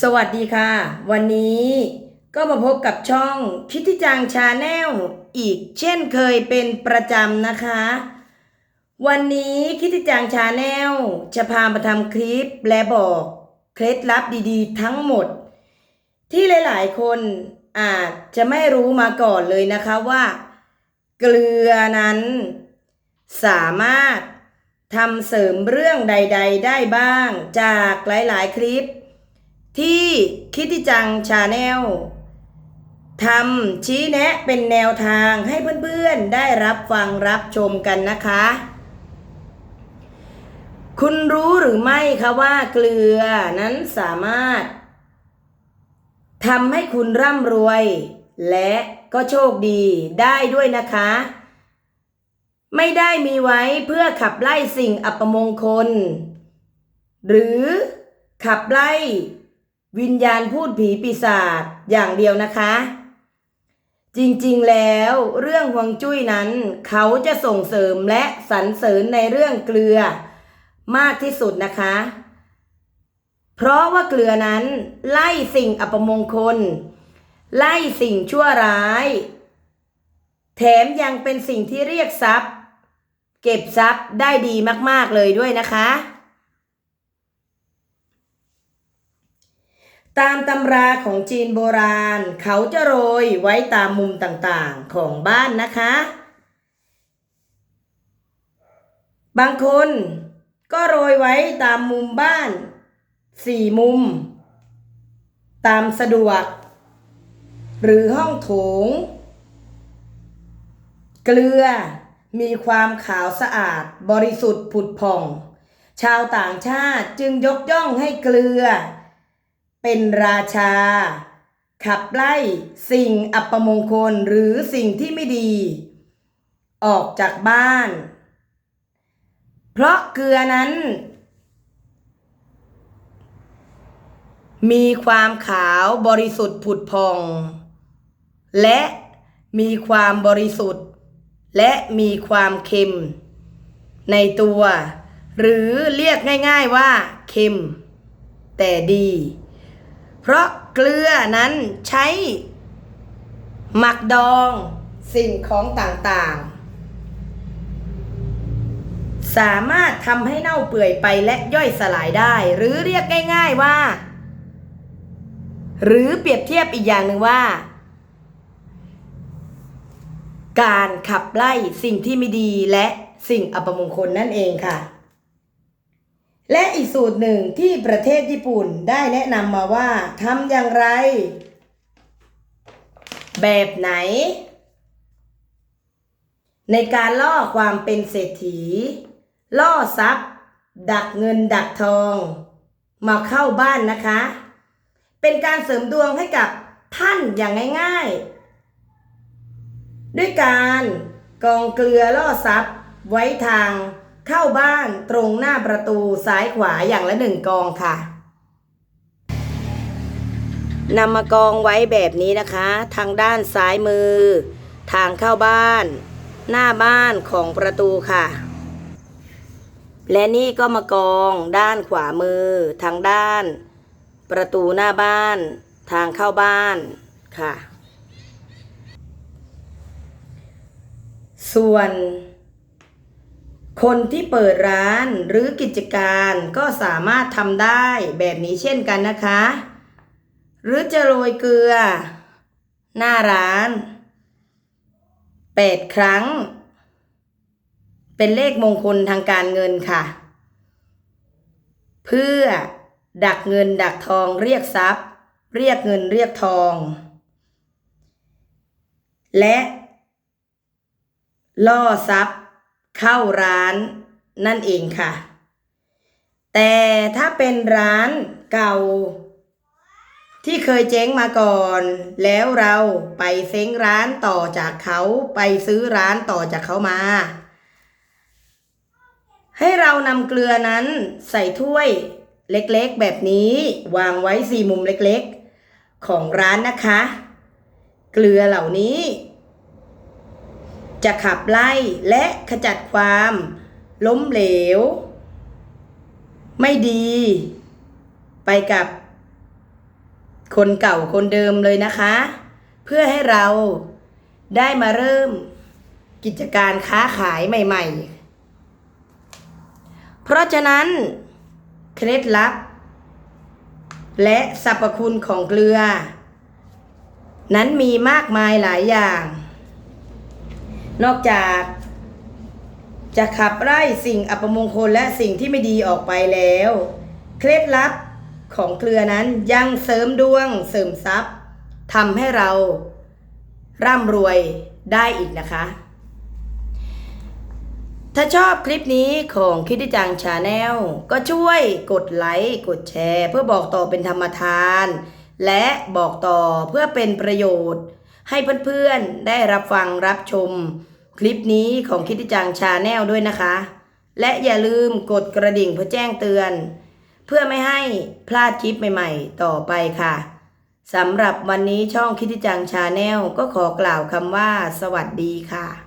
สวัสดีค่ะ วันนี้ก็มาพบกับช่องคิดที่จังชาแนลอีกเช่นเคยเป็นประจำนะคะ วันนี้คิดที่จังชาแนลจะพามาทำคลิปและบอกเคล็ดลับดีๆ ทั้งหมด ที่หลายๆ คนอาจจะไม่รู้มาก่อนเลยนะคะว่า เกลือนั้น สามารถทำเสริมเรื่องใด ๆ ได้บ้างจากหลายๆ คลิป ที่คิดที่จังชาแนลทำชี้แนะเป็นแนวทางให้เพื่อนๆได้รับฟังรับชมกันนะคะ คุณรู้หรือไม่คะว่าเกลือนั้นสามารถทำให้คุณร่ำรวย และก็โชคดีได้ด้วยนะคะ ไม่ได้มีไว้เพื่อขับไล่สิ่งอัปมงคล หรือขับไล่ วิญญาณพูดผีปีศาจอย่างเดียวนะคะ จริงๆแล้วเรื่องฮวงจุ้ยนั้น เขาจะส่งเสริมและสรรเสริญในเรื่องเกลือมากที่สุดนะคะ เพราะว่าเกลือนั้น ไล่สิ่งอัปมงคล ไล่สิ่งชั่วร้าย แถมยังเป็นสิ่งที่เรียกทรัพย์ เก็บทรัพย์ได้ดีมากๆเลยด้วยนะคะ ตามตำราของจีนโบราณ เขาจะโรยไว้ตามมุมต่างๆของบ้านนะคะ บางคนก็โรยไว้ตามมุมบ้านสี่มุม ตามสะดวก หรือห้องโถง เกลือมีความขาวสะอาดบริสุทธิ์ผุดผ่อง ชาวต่างชาติจึงยกย่องให้เกลือ เป็นราชา ขับไล่สิ่งอัปมงคลหรือสิ่งที่ไม่ดี ออกจากบ้าน เพราะเกลือนั้น มีความขาวบริสุทธิ์ผุดผ่อง และมีความบริสุทธิ์ และมีความเค็ม ในตัว หรือเรียกง่ายๆว่าเค็ม แต่ดี เพราะเกลือนั้นใช้หมักดองสิ่งของต่างๆ สามารถทำให้เน่าเปื่อยไปและย่อยสลายได้ หรือเรียกง่าย ๆว่า หรือเปรียบเทียบอีกอย่างหนึ่งว่า การขับไล่สิ่งที่ไม่ดีและสิ่งอัปมงคลนั่นเองค่ะ และอีกสูตรหนึ่งที่ประเทศญี่ปุ่นได้แนะนำมาว่าทำอย่างไร แบบไหน ในการล่อความเป็นเศรษฐี ล่อทรัพย์ ดักเงินดักทอง มาเข้าบ้านนะคะ เป็นการเสริมดวงให้กับท่านอย่างง่ายๆ ด้วยการกองเกลือล่อทรัพย์ไว้ทาง เข้าบ้านตรงหน้าประตูซ้ายขวาอย่างละหนึ่งกองค่ะนำมากองไว้แบบนี้นะคะ ทางด้านซ้ายมือ ทางเข้าบ้าน หน้าบ้านของประตูค่ะ และนี่ก็มากองด้านขวามือ ทางด้าน ประตูหน้าบ้าน ทางเข้าบ้านค่ะ ส่วน คนที่เปิดร้านหรือกิจการก็สามารถทำได้แบบนี้เช่นกันนะคะ หรือจะโรยเกลือ หน้าร้านแปดครั้ง เป็นเลขมงคลทางการเงินค่ะ เพื่อดักเงินดักทองเรียกทรัพย์ เรียกเงินเรียกทอง และล่อทรัพย์ เข้าร้านนั่นเองค่ะ แต่ถ้าเป็นร้านเก่า ที่เคยเจ๊งมาก่อน แล้วเราไปเซ้งร้านต่อจากเขาไปซื้อร้านต่อจากเขามา ให้เรานำเกลือนั้นใส่ถ้วยเล็กๆ แบบนี้วางไว้สี่มุมเล็กๆ ของร้านนะคะ เกลือเหล่านี้ จะขับไล่และขจัดความ ล้มเหลว ไม่ดี ไปกับ คนเก่าคนเดิมเลยนะคะ เพื่อให้เราได้มาเริ่มกิจการค้าขายใหม่ ๆ เพราะฉะนั้น เคล็ดลับ และสรรพคุณของเกลือ นั้นมีมากมายหลายอย่าง นอกจากจะขับไล่สิ่งอัปมงคลและสิ่งที่ไม่ดีออกไปแล้ว เคล็ดลับของเกลือนั้นยังเสริมดวงเสริมทรัพย์ทำให้เราร่ำรวยได้อีกนะคะ ถ้าชอบคลิปนี้ของคิดจังชาแนลก็ช่วยกดไลค์กดแชร์ เพื่อบอกต่อเป็นธรรมทาน และบอกต่อเพื่อเป็นประโยชน์ ให้เพื่อนๆได้รับฟังรับชมคลิปนี้ของคิติจังชาแนลด้วยนะคะ และอย่าลืมกดกระดิ่งเพื่อแจ้งเตือน เพื่อไม่ให้พลาดคลิปใหม่ๆ ต่อไปค่ะสำหรับวันนี้ช่องคิติจังชาแนลก็ขอกล่าวคำว่า สวัสดีค่ะ